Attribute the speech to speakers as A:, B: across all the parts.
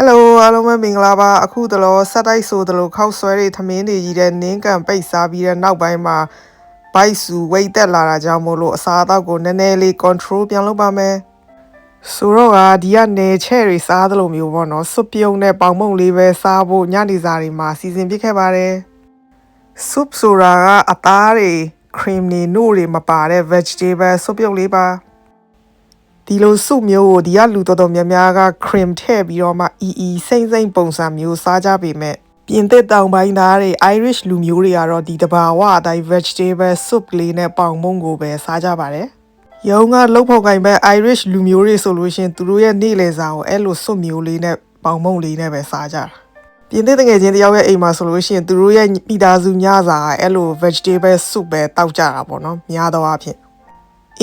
A: Hello အားလုံးပဲမင်္ဂလာပါအခုတလောဆက်တိုက်ဆိုတလို့ခောက်ဆွဲတွေသမင်းတွေကြီးတဲ့နင်းကန်ပိတ်စားပြီးတဲ့နောက်ပိုင်းမှာဘိုက်စုဝိတ်တက်လာတာကြောင့်မို့လို့အစားအသောက်ကိုနည်းနည်းလေး control ပြန်လုပ်ပါမယ်ဆိုတော့ကဒီကနေချဲ့တွေစားသလိုမျိုးပေါ့နော်စွပ်ပြုံးနဲ့ပေါင်မုံလေးပဲစားဖို့ညနေစာတွေမှာစီစဉ်ပြစ်ခဲ့ပါတယ် soup ဆိုတာကအသားတွေ cream တွေနှုတ်တွေမပါတဲ့ vegetable စွပ်ပြုံးလေးပါ ဒီလိုစုမျိုးကိုဒီကလူတော်တော်များများက cream ထည့်ပြီးတော့မှအီအီစိမ့်စိမ့်ပုံစံမျိုးစားကြပေမဲ့ပြင်သစ်တောင်ပိုင်းသားတွေ Irish လူမျိုးတွေကတော့ဒီတဘာဝအတိုင်း vegetable soup လေးနဲ့ပေါင်မုံကိုပဲစားကြပါတယ်။ရုံးကလှုပ်ဖော်ကင်ပဲ Irish လူမျိုးတွေဆိုလို့ရှရင်သူတို့ရဲ့နေ့လည်စာကိုအဲ့လိုစွတ်မျိုးလေးနဲ့ပေါင်မုံလေးနဲ့ပဲစားကြတာ။ပြင်သစ်တငယ်ချင်းတယောက်ရဲ့အိမ်မှာဆိုလို့ရှရင်သူတို့ရဲ့မိသားစုညစာကအဲ့လို vegetable soup ပဲတောက်ကြတာပေါ့နော်။များသောအားဖြင့်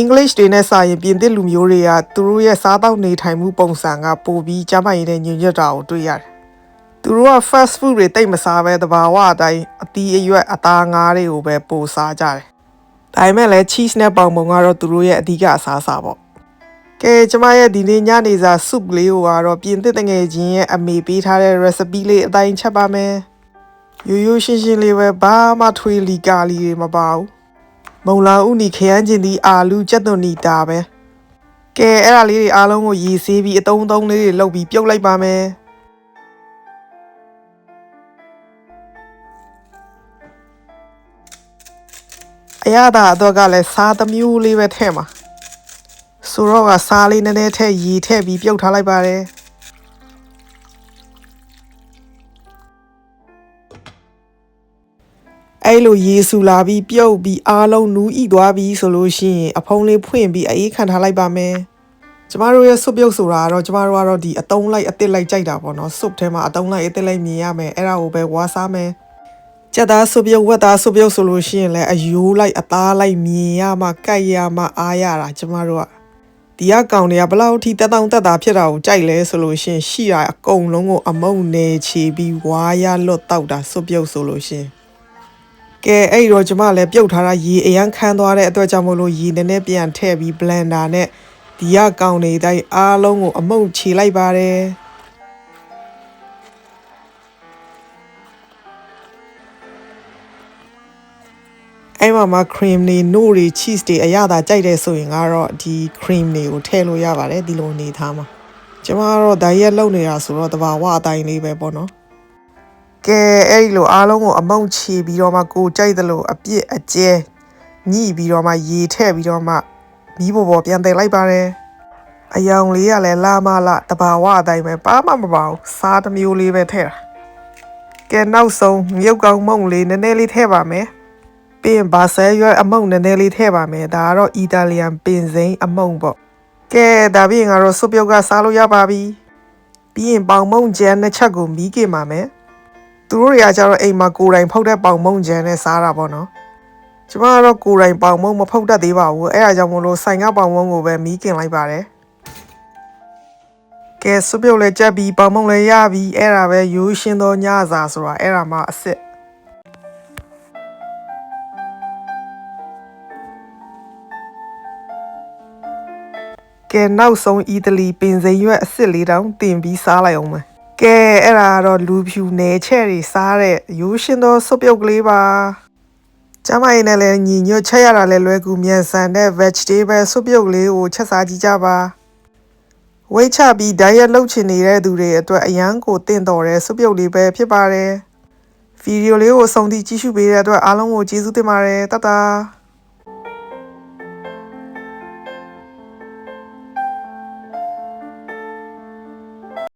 A: English တွေနဲ့စာရင်ပြင်သစ်လူမျိုးတွေကသူတို့ရဲ့စားတောက်နေထိုင်မှုပုံစံကပိုပြီးကျန်းမာရေးနဲ့ညွန့်ညွတ်တာကိုတွေ့ရတယ်။သူတို့က fast food တွေတိတ်မစားပဲတဘာဝအတိုင်းအသီးအရွက်အသားငါးတွေကိုပဲပိုစားကြတယ်။ဒါပေမဲ့လည်း cheese နဲ့ပေါင်ပုံကတော့သူတို့ရဲ့အဓိကအစားအစာပေါ့။ကဲကျမရဲ့ဒီနေ့ညနေစာ soup လေးကိုကတော့ပြင်သစ်တငယ်ချင်းရဲ့အမေပေးထားတဲ့ recipe လေးအတိုင်းချက်ပါမယ်။ရိုးရိုးရှင်းရှင်းလေးပဲဘာမှထွေးလီကာလီတွေမပါဘူး။ မုံလာဥနီခရမ်းကျင်ဒီအာလူကြက်သွန်နီတာပဲကဲအဲ့ဒါလေးတွေအားလုံးကိုရည်ဆေးပြီးအတုံးအတုံးလေးတွေလုပ်ပြီးပြုတ်လိုက်ပါမယ်အရသာအတော့ကလည်းစားတစ်မျိုးလေးပဲထဲ့မှာဆိုတော့ကစားလေးနည်းနည်းထည့်ရည်ထည့်ပြီးပြုတ်ထားလိုက်ပါတယ် အဲ့လိုရေဆူလာပြီးပြုတ်ပြီးအားလုံးနူးဤသွားပြီးဆိုလို့ရှိရင်အဖုံးလေးဖွင့်ပြီးအေးခံထားလိုက်ပါမယ်ကျမတို့ရဲ့ဆွပြုတ်ဆိုတာကတော့ကျမတို့ကတော့ဒီအတုံးလိုက်အစ်စ်လိုက်ကြိုက်တာပေါ့နော်ဆွထဲမှာအတုံးလိုက်အစ်စ်လိုက်မြင်ရမယ်အဲ့ဒါကိုပဲဝါစားမယ်ကြက်သားဆွပြုတ်ဝက်သားဆွပြုတ်ဆိုလို့ရှိရင်လည်းအယိုးလိုက်အသားလိုက်မြင်ရမှကြိုက်ရမှအားရတာကျမတို့ကဒီကကောင်တွေကဘလောက်ထိတက်တောင့်တက်တာဖြစ်တာကိုကြိုက်လဲဆိုလို့ရှိရင်ရှိတာအကုန်လုံးကိုအမုံနေချီပြီးဝါရလွတ်တောက်တာဆွပြုတ်ဆိုလို့ရှိရင် ကဲအဲ့ဒီတော့ကျမလည်းပြုတ်ထားတာရေအရန်ခမ်းသွားတဲ့အတွက်ကြောင့်မို့လို့ရေနည်းနည်းပြန်ထည့်ပြီး blender နဲ့ဒီကကောင်တွေတိုင်းအားလုံးကိုအမုတ်ချီလိုက်ပါတယ်အဲ့မှာမှာ cream တွေ no တွေ cheese တွေအရသာကြိုက်တယ်ဆိုရင်ကတော့ဒီ cream တွေကိုထည့်လို့ရပါတယ်ဒီလိုအနေထားမှာကျမကတော့ဒါရက်လုံနေတာဆိုတော့တဘာဝအတိုင်းလေးပဲပေါ့နော် ကဲအဲ့ဒီလိုအားလုံးကိုအမုံချီပြီးတော့မှကိုကြိုက်သလိုအပြစ်အကျဲညှိပြီးတော့မှရေထည့်ပြီးတော့မှမီးပေါ်ပေါ်ပြန်တည်လိုက်ပါတယ်အယောင်လေးကလည်းလာမလာတဘာဝအတိုင်းပဲပါမမပါဘူးစားတစ်မျိုးလေးပဲထည့်တာကဲနောက်ဆုံးမြုပ်ကောင်မုံလေးနည်းနည်းလေးထည့်ပါမယ်ပြီးရင်ဘာဆဲရွက်အမုံနည်းနည်းလေးထည့်ပါမယ်ဒါကတော့အီတာလီယန်ပင်စိမ်းအမုံပေါ့ကဲဒါပြီးရင်ကတော့စွပ်ပြုတ်ကစားလို့ရပါပြီပြီးရင်ပေါင်မုံကျန်းနှစ်ချက်ကိုမီးကင်ပါမယ် သူတို့တွေကကျတော့အိမ်မှာကိုယ်တိုင်ဖုတ်တဲ့ပေါင်မုံကြမ်းနဲ့စားတာပေါ့နော်ကျမကတော့ကိုယ်တိုင်ပေါင်မုံမဖုတ်တတ်သေးပါဘူးအဲ့ဒါကြောင့်မလို့ဆိုင်ကပေါင်မုံကိုပဲမီးကင်လိုက်ပါတယ်ကဲစွပ်ပြုတ်လဲကြက်ပြီးပေါင်မုံလဲရပြီးအဲ့ဒါပဲရိုးရှင်းသောညစာဆိုတာအဲ့ဒါမှအစ်စ်ကဲနောက်ဆုံးအီတလီပင်စိမ်းရွက်အစ်စ်လေးတောင်တင်ပြီးစားလိုက်အောင်မယ် ကဲအဲ့ဒါကတော့လူဖြူနေချဲ့တွေစားတဲ့ရိုးရှင်းသောစုပ်ပြုတ်ကလေးပါကျမရင်နဲ့လည်းညီညွတ်ချက်ရတာလည်းလွယ်ကူမြန်ဆန်တဲ့ vegetable စုပ်ပြုတ်ကလေးကိုချက်စားကြည့်ကြပါဝိတ်ချပြီး diet လုပ်ချင်နေတဲ့သူတွေအတွက်အရန်ကိုတင့်တော်တဲ့စုပ်ပြုတ်လေးပဲဖြစ်ပါတယ်ဗီဒီယိုလေးကိုအဆုံးထိကြည့်ရှုပေးတဲ့အတွက်အားလုံးကိုကျေးဇူးတင်ပါတယ်တတ်တာ